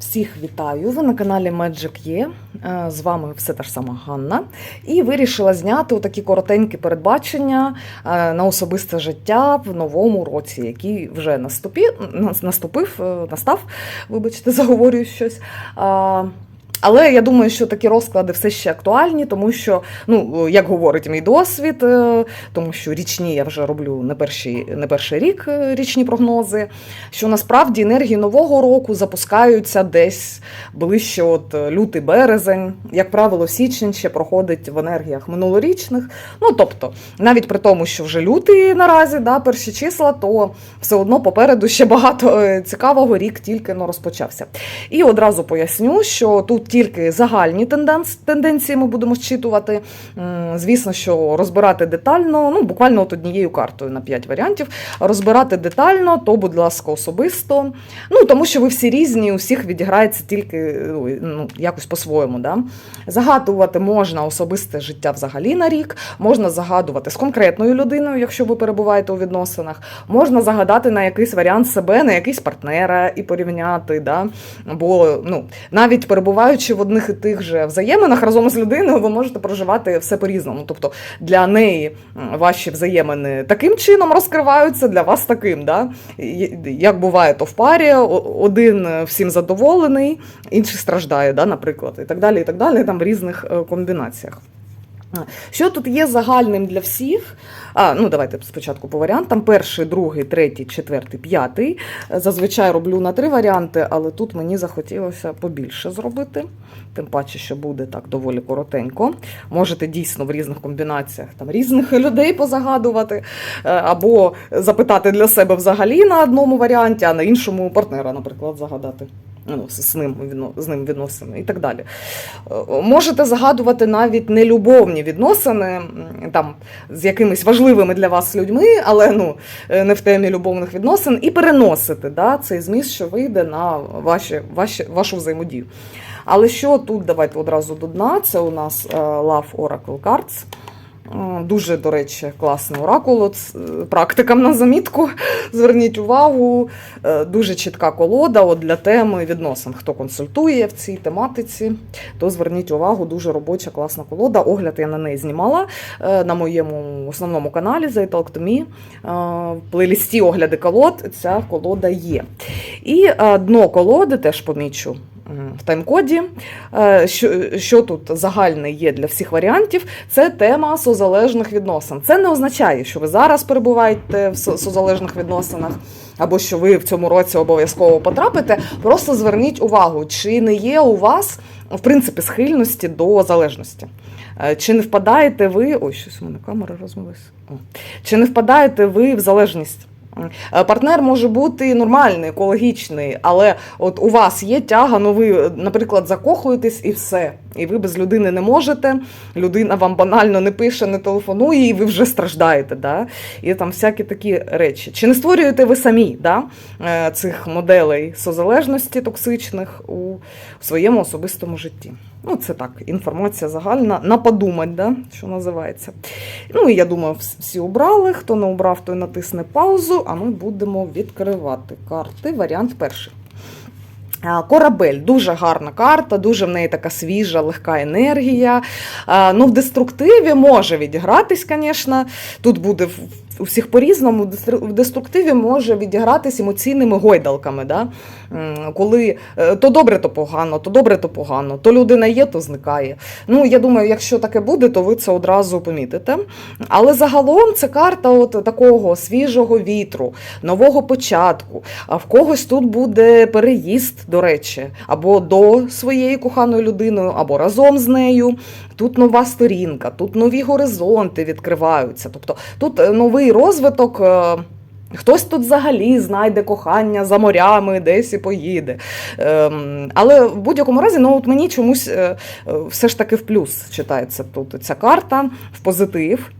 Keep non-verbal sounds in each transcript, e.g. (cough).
Всіх вітаю! Ви на каналі Magic є. Е, З вами все та ж сама Ганна. І вирішила зняти такі коротенькі передбачення е, на особисте життя в новому році, який вже наступив, наступив, е, настав. Вибачте, (laughs) заговорюю щось. Але я думаю, що такі розклади все ще актуальні, тому що, ну, як говорить мій досвід, е, тому що річні я вже роблю не перший, не перший рік е, річні прогнози, що насправді енергії нового року запускаються десь ближче от е, лютий березень. Як правило, січень ще проходить в енергіях минулорічних. Ну тобто, навіть при тому, що вже лютий наразі, да, перші числа, то все одно попереду ще багато цікавого рік тільки ну, розпочався. І одразу поясню, що тут тільки загальні тенденції ми будемо зчитувати. Звісно, що розбирати детально, ну буквально от однією картою на 5 варіантів. Розбирати детально, то, будь ласка, особисто. Ну тому що ви всі різні, у всіх відіграється тільки ну, ну, якось по-своєму. Да? Загадувати можна особисте життя взагалі на рік, можна загадувати з конкретною людиною, якщо ви перебуваєте у відносинах, можна загадати на якийсь варіант себе, на якийсь партнера і порівняти. Да? Бо ну, навіть перебуваючи в одних і тих же взаєминах разом з людиною, ви можете проживати все по-різному. Тобто для неї ваші взаємини таким чином розкриваються, для вас таким. Да? Як буває, то в парі один всім задоволений, інший страждає, да, наприклад, і так далі, і так далі, там в різних е, комбінаціях. Що тут є загальним для всіх? А, ну давайте спочатку по варіантам. Перший, другий, третій, четвертий, п'ятий. Зазвичай роблю на три варіанти, але тут мені захотілося побільше зробити. Тим паче, що буде так доволі коротенько. Можете дійсно в різних комбінаціях там різних людей позагадувати, е, або запитати для себе взагалі на одному варіанті, а на іншому партнера, наприклад, загадати. Ну, з ним, з ним відносини і так далі. Е, Можете загадувати навіть нелюбовні відносини там, з якимись важливими для вас людьми, але ну, е, не в темі любовних відносин, і переносити да, цей зміст, що вийде на ваші, ваші, вашу взаємодію. Але що тут давайте одразу до дна, це у нас е, Love Oracle Cards. Е, Дуже, до речі, класний оракул. Е, практикам на замітку. (laughs) Зверніть увагу, е, дуже чітка колода от для теми відносин. Хто консультує в цій тематиці, то зверніть увагу, дуже робоча, класна колода. Огляд я на неї знімала на моєму основному каналі The Talk to Me. В плейлісті огляди колод ця колода є. І дно колоди теж помічу. В тайм-коді, Е, що, що тут загальне є для всіх варіантів, це тема созалежних відносин. Це не означає, що ви зараз перебуваєте в созалежних відносинах, або що ви в цьому році обов'язково потрапите. Просто зверніть увагу, чи не є у вас в принципі схильності до залежності. Е, Чи не впадаєте ви. Ой, щось у мене камера розмилась. Чи не впадаєте ви в залежність? Е, Партнер може бути нормальний, екологічний, але от у вас є тяга, ну ви, наприклад, закохуєтесь і все. І ви без людини не можете. Людина вам банально не пише, не телефонує, і ви вже страждаєте. Да? І там всякі такі речі. Чи не створюєте ви самі да? е, цих моделей созалежності токсичних у своєму особистому житті? Ну, це так, інформація загальна, на подумать, да? що називається. Ну і я думаю, всі обрали. Хто не обрав, той натисне паузу, а ми будемо відкривати карти. Варіант перший. Корабель дуже гарна карта, дуже в неї така свіжа, легка енергія. Ну, в деструктиві може відігратись, звісно. Тут буде у всіх по-різному. В дестру- деструктиві може відігратись емоційними гойдалками. Да? Коли е, то добре, то погано, то добре, то погано, то людина є, то зникає. Ну, я думаю, якщо таке буде, то ви це одразу помітите. Але загалом це карта от такого свіжого вітру, нового початку. А в когось тут буде переїзд, до речі, або до своєї коханої людиною, або разом з нею. Тут нова сторінка, тут нові горизонти відкриваються. Тобто тут е, новий розвиток. е, Хтось тут взагалі знайде кохання за морями, десь і поїде. Ем, але в будь-якому разі, ну от мені чомусь е, е, все ж таки в плюс читається тут ця карта, в позитив.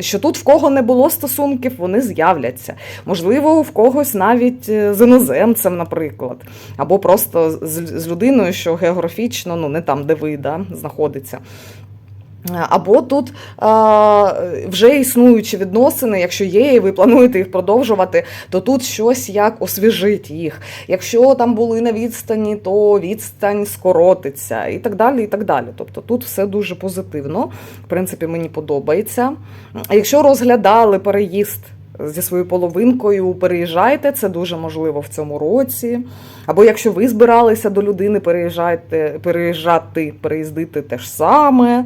Що тут в кого не було стосунків, вони з'являться. Можливо, в когось навіть е, з іноземцем, наприклад, або просто з, людиною, що географічно ну, не там, де ви да, знаходиться. Або тут а, вже існуючі відносини, якщо є, і ви плануєте їх продовжувати, то тут щось як освіжить їх. Якщо там були на відстані, то відстань скоротиться і так далі. і так далі. Тобто тут все дуже позитивно. В принципі, мені подобається. Якщо розглядали переїзд зі своєю половинкою, переїжджайте, це дуже можливо в цьому році. Або якщо ви збиралися до людини, переїжджайте, переїжджати, переїздити те ж саме.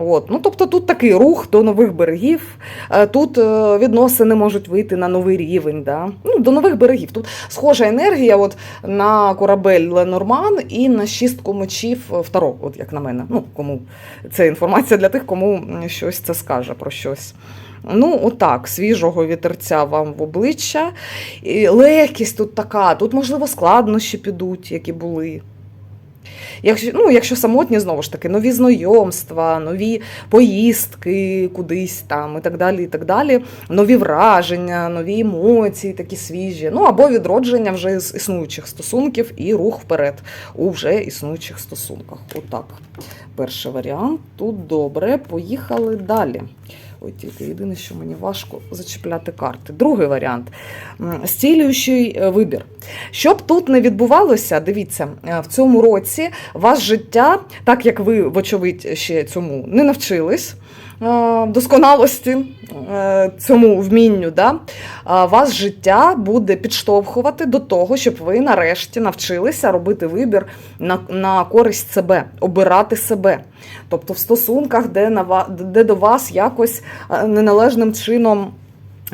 От. Ну, тобто тут такий рух до нових берегів. Е, Тут е, відносини можуть вийти на новий рівень. Да? Ну, до нових берегів. Тут схожа енергія от, на корабель Ленорман і на шістку мечів в Таро, от як на мене. Ну, кому це інформація для тих, кому щось це скаже про щось. Ну, отак, свіжого вітерця вам в обличчя. І легкість тут така, тут, можливо, складнощі підуть, які були. Якщо, ну, якщо самотні, знову ж таки, нові знайомства, нові поїздки кудись там і так далі, і так далі, нові враження, нові емоції, такі свіжі. Ну або відродження вже з існуючих стосунків і рух вперед у вже існуючих стосунках. Отак. Перший варіант. Тут добре. Поїхали далі. Ой, тільки єдине, що мені важко зачіпляти карти. Другий варіант стілюючий е, вибір. Щоб тут не відбувалося, дивіться, е, в цьому році вас життя, так як ви, вочевидь, ще цьому не навчились. Досконалості е, цьому вмінню, да? вас життя буде підштовхувати до того, щоб ви нарешті навчилися робити вибір на, на користь себе, обирати себе. Тобто в стосунках, де, на, де до вас якось е, неналежним чином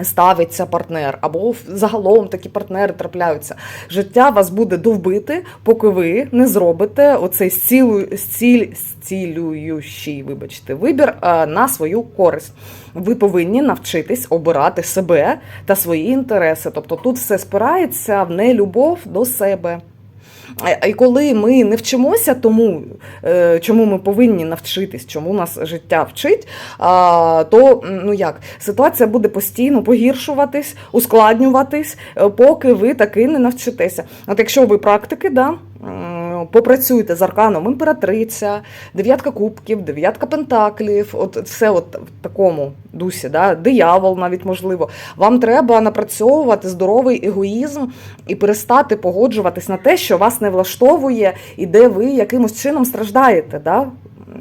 ставиться партнер, або загалом такі партнери трапляються. Життя вас буде довбити, поки ви не зробите оцей зцілу, зціль, зцілюючий, вибачте, вибір е, на свою користь. Ви повинні навчитись обирати себе та свої інтереси. Тобто тут все спирається в нелюбов до себе. І коли ми не вчимося тому, е, чому ми повинні навчитись, чому нас життя вчить, то ну як ситуація буде постійно погіршуватись, ускладнюватись, е, поки ви таки не навчитеся. От якщо ви практики, да, м, попрацюєте з арканом імператриця, дев'ятка кубків, дев'ятка пентаклів, от все от в такому дусі, да, диявол навіть можливо. Вам треба напрацьовувати здоровий егоїзм і перестати погоджуватись на те, що вас не влаштовує, і де ви якимось чином страждаєте да?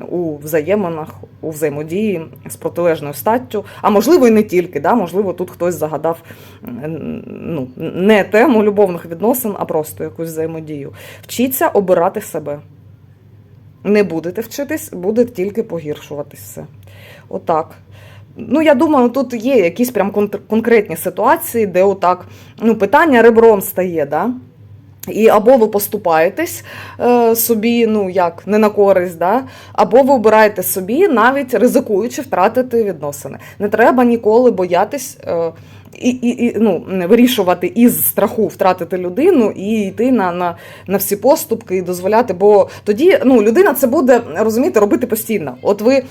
У взаєминах, у взаємодії з протилежною статтю. А можливо, і не тільки. Да? Можливо, тут хтось загадав ну, не тему любовних відносин, а просто якусь взаємодію. Вчіться обирати себе. Не будете вчитись, буде тільки погіршуватись все. Отак. Ну, я думаю, тут є якісь прям конкретні ситуації, де отак ну, питання ребром стає, да? І або ви поступаєтесь е, собі, ну як не на користь, да? або ви обираєте собі, навіть ризикуючи втратити відносини. Не треба ніколи боятись е, і, і, і ну, вирішувати із страху втратити людину і йти на, на, на всі поступки і дозволяти. Бо тоді ну, людина це буде розумієте, робити постійно. От ви, е,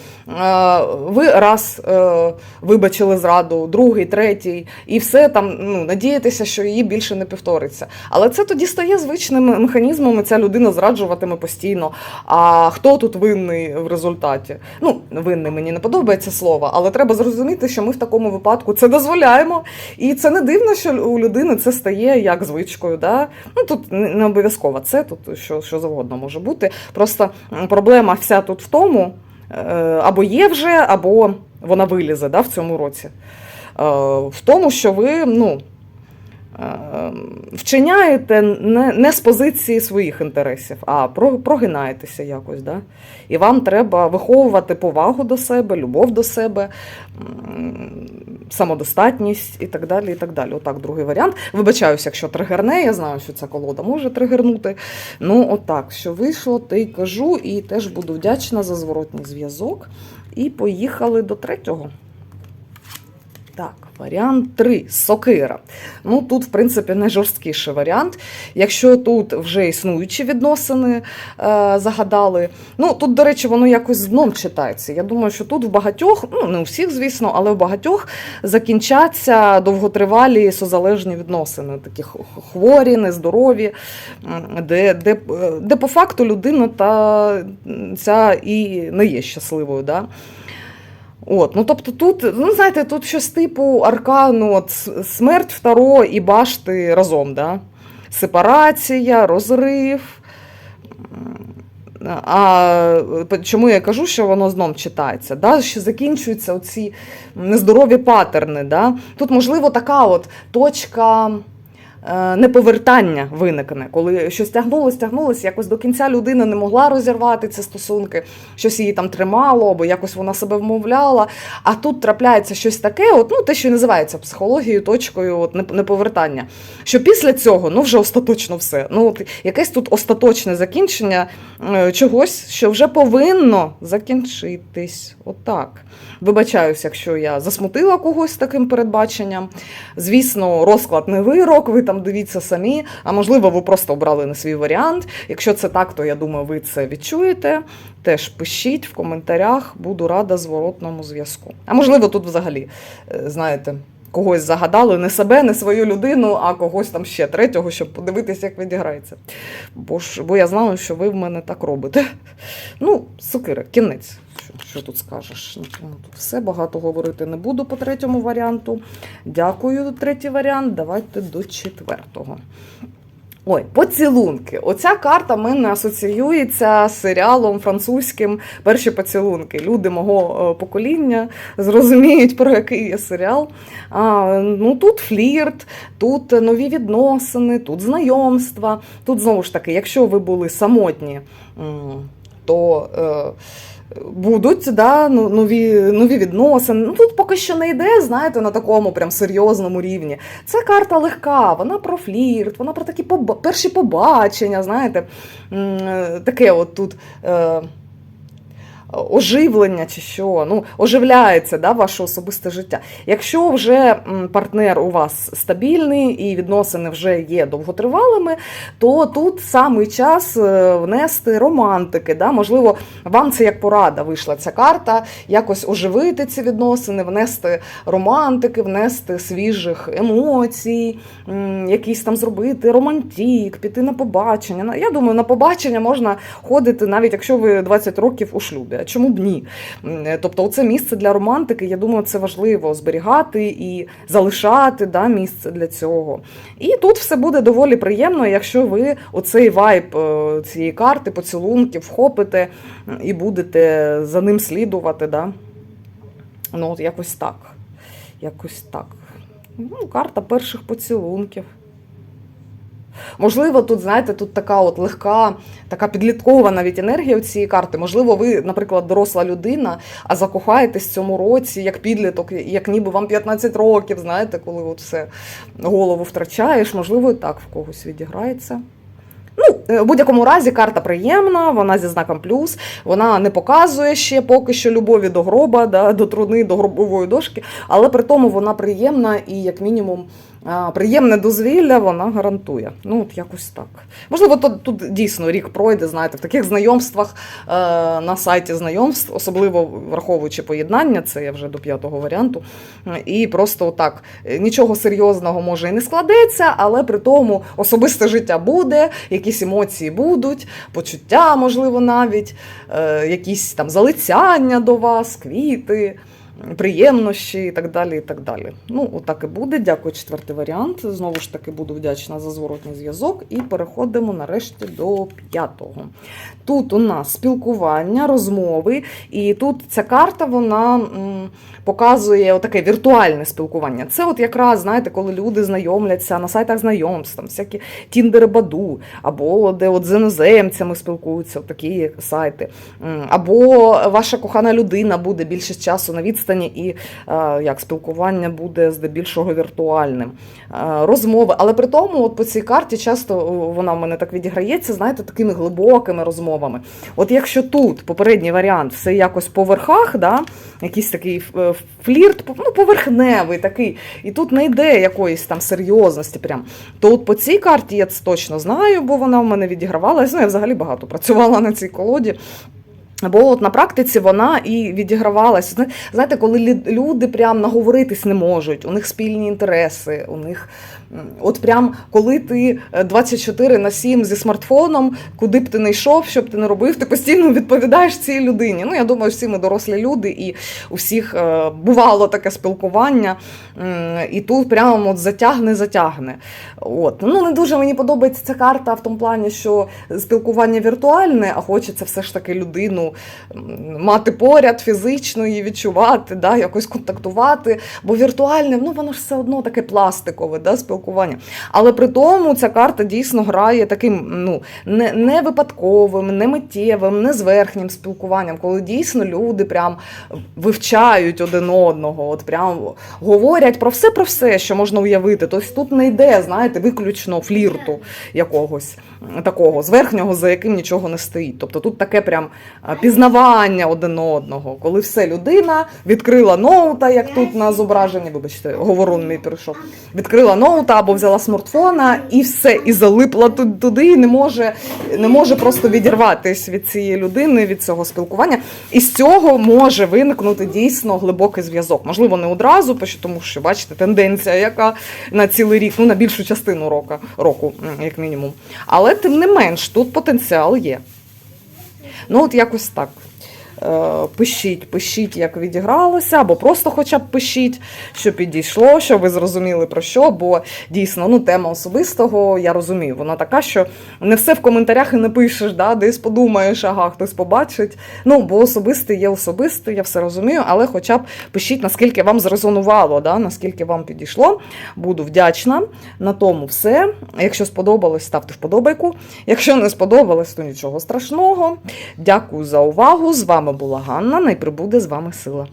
ви раз е, вибачили зраду, другий, третій, і все там ну, надіятися, що її більше не повториться. Але це тоді стає звичним механізмом, і ця людина зраджуватиме постійно. А хто тут винний в результаті? Ну, винний мені не подобається слово, але треба зрозуміти, що ми в такому випадку це дозволяємо. І це не дивно, що у людини це стає як звичкою. Да? Ну тут не обов'язково це, тут що, що завгодно може бути. Просто проблема вся тут в тому, е, або є вже, або вона вилізе да, в цьому році. Е, В тому, що ви ну, вчиняєте не, не з позиції своїх інтересів, а про- прогинаєтеся якось. Да? І вам треба виховувати повагу до себе, любов до себе, самодостатність і так далі. і так далі. Отак, другий варіант. Вибачаюся, якщо тригерне, я знаю, що ця колода може тригернути. Ну, отак, що вийшло, ти й кажу, і теж буду вдячна за зворотній зв'язок. І поїхали до третього. Так. Варіант 3 сокира. Ну тут, в принципі, найжорсткіший варіант. Якщо тут вже існуючі відносини е, загадали. Ну тут, до речі, воно якось дном читається. Я думаю, що тут в багатьох, ну не у всіх, звісно, але в багатьох закінчаться довготривалі созалежні відносини, такі хворі, нездорові, де, де, е, де по факту людина та ця і не є щасливою. Да? От, ну тобто тут, ну знаєте, тут щось типу аркану, от смерть второ і башти разом, да? Сепарація, розрив. А чому я кажу, що воно знов читається? Да? Що закінчуються оці нездорові патерни. Да? Тут, можливо, така от точка неповертання виникне, коли щось тягнулося, тягнулося, якось до кінця людина не могла розірвати ці стосунки, щось її там тримало, або якось вона себе вмовляла. А тут трапляється щось таке, от, ну, те, що називається психологією, точкою от, неповертання. Що після цього ну, вже остаточно все. Ну, от, якесь тут остаточне закінчення е, чогось, що вже повинно закінчитись. Отак. Вибачаюсь, якщо я засмутила когось таким передбаченням. Звісно, розклад не вирок, ви там дивіться самі, а можливо, ви просто обрали не свій варіант. Якщо це так, то я думаю, ви це відчуєте. Теж пишіть в коментарях, буду рада зворотному зв'язку. А можливо, тут взагалі, е, знаєте, когось загадали не себе, не свою людину, а когось там ще третього, щоб подивитися, як відіграється. Бо, ж, бо я знала, що ви в мене так робите. Ну, сукира, кінець. Що, що тут скажеш? Ну, тут все багато говорити не буду по третьому варіанту. Дякую, третій варіант. Давайте до четвертого. Ой, поцілунки. Оця карта мене асоціюється з серіалом французьким Перші поцілунки. Люди мого е, покоління зрозуміють, про який є серіал. А, ну, тут флірт, тут нові відносини, тут знайомства. Тут знову ж таки, якщо ви були самотні, то. Е, Будуть да, ну, нові, нові відносини. Ну тут поки що не йде, знаєте, на такому прям серйозному рівні. Це карта легка, вона про флірт, вона про такі перші побачення, знаєте, таке от тут. Е, Оживлення чи що, ну, оживляється да, ваше особисте життя. Якщо вже партнер у вас стабільний і відносини вже є довготривалими, то тут самий час е, внести романтики. Да? Можливо, вам це як порада вийшла ця карта, якось оживити ці відносини, внести романтики, внести свіжих емоцій, якісь там зробити романтик, піти на побачення. Я думаю, на побачення можна ходити, навіть якщо ви 20 років у шлюбі. А чому б ні? Тобто, це місце для романтики, я думаю, це важливо зберігати і залишати да, місце для цього. І тут все буде доволі приємно, якщо ви оцей вайб е, цієї карти, поцілунків вхопите і будете за ним слідувати. Да? Ну, от якось так. Якось так. Ну, карта перших поцілунків. Можливо, тут, знаєте, тут така от легка, така підліткова навіть енергія у цієї карти. Можливо, ви, наприклад, доросла людина, а закохаєтесь в цьому році як підліток, як ніби вам 15 років, знаєте, коли от все голову втрачаєш, можливо, і так в когось відіграється. Ну, е, в будь-якому разі карта приємна, вона зі знаком плюс, вона не показує ще поки що любові до гроба, да, до труни, до гробової дошки, але при тому вона приємна і, як мінімум, приємне дозвілля вона гарантує. Ну, от якось так. Можливо, тут, тут дійсно рік пройде, знаєте, в таких знайомствах е, на сайті знайомств, особливо враховуючи поєднання, це я вже до п'ятого варіанту. е, І просто так е, нічого серйозного може і не складеться, але при тому особисте життя буде, якісь емоції будуть, почуття, можливо, навіть, е, якісь там залицяння до вас, квіти приємнощі і так далі. і так далі. Ну, отак і буде. Дякую, четвертий варіант. Знову ж таки, буду вдячна за зворотній зв'язок. І переходимо нарешті до п'ятого. Тут у нас спілкування, розмови, і тут ця карта вона показує таке віртуальне спілкування. Це от якраз, знаєте, коли люди знайомляться на сайтах знайомств, там всякі Тіндери Баду, або де от з іноземцями спілкуються, от такі сайти. Або ваша кохана людина буде більше часу на відстані відстані і е, як спілкування буде здебільшого віртуальним. Е, розмови, але при тому, от по цій карті часто вона в мене так відіграється, знаєте, такими глибокими розмовами. От якщо тут попередній варіант все якось по верхах, да, якийсь такий е, флірт, ну, поверхневий такий, і тут не йде якоїсь там серйозності, прям, то от по цій карті я це точно знаю, бо вона в мене відігравалась. Ну, я взагалі багато працювала на цій колоді. Бо от на практиці вона і відігравалася. Зна- Знаєте, коли люди прям наговоритись не можуть, у них спільні інтереси, у них от прям коли ти е, 24 на 7 зі смартфоном, куди б ти не йшов, що б ти не робив, ти постійно відповідаєш цій людині. Ну я думаю, всі ми дорослі люди, і у всіх е, бувало таке спілкування, і тут прямо от затягне, затягне. От ну не дуже мені подобається ця карта в тому плані, що спілкування віртуальне, а хочеться все ж таки людину мати поряд, фізично її відчувати, да, якось контактувати. Бо віртуальне, ну воно ж все одно таке пластикове, да, спілкування. Але при тому ця карта дійсно грає таким ну, не, не випадковим, не миттєвим, не зверхнім спілкуванням, коли дійсно люди прям вивчають один одного, от прям говорять про все про все, що можна уявити. Тобто тут не йде, знаєте, виключно флірту якогось такого зверхнього, за яким нічого не стоїть. Тобто тут таке прям пізнавання один одного, коли все людина відкрила ноута, як тут на зображенні, вибачте, говорун мій перейшов. Відкрила ноута або взяла смартфона і все, і залипла туди, і не може, не може просто відірватися від цієї людини, від цього спілкування. І з цього може виникнути дійсно глибокий зв'язок. Можливо, не одразу, тому що бачите, тенденція, яка на цілий рік, ну на більшу частину року, року, як мінімум. Але тим не менш, тут потенціал є. Ну, от якось так. Е, Пишіть, пишіть, як відігралося, або просто хоча б пишіть, що підійшло, що ви зрозуміли про що. Бо дійсно ну, тема особистого, я розумію, вона така, що не все в коментарях і не пишеш, да, десь подумаєш, ага, хтось побачить. Ну, бо особистий є особистий, я все розумію, але хоча б пишіть, наскільки вам зрезонувало, да, наскільки вам підійшло. Буду вдячна. На тому все. Якщо сподобалось, ставте вподобайку. Якщо не сподобалось, то нічого страшного. Дякую за увагу. З вами була Ганна. Найприбуде з вами сила.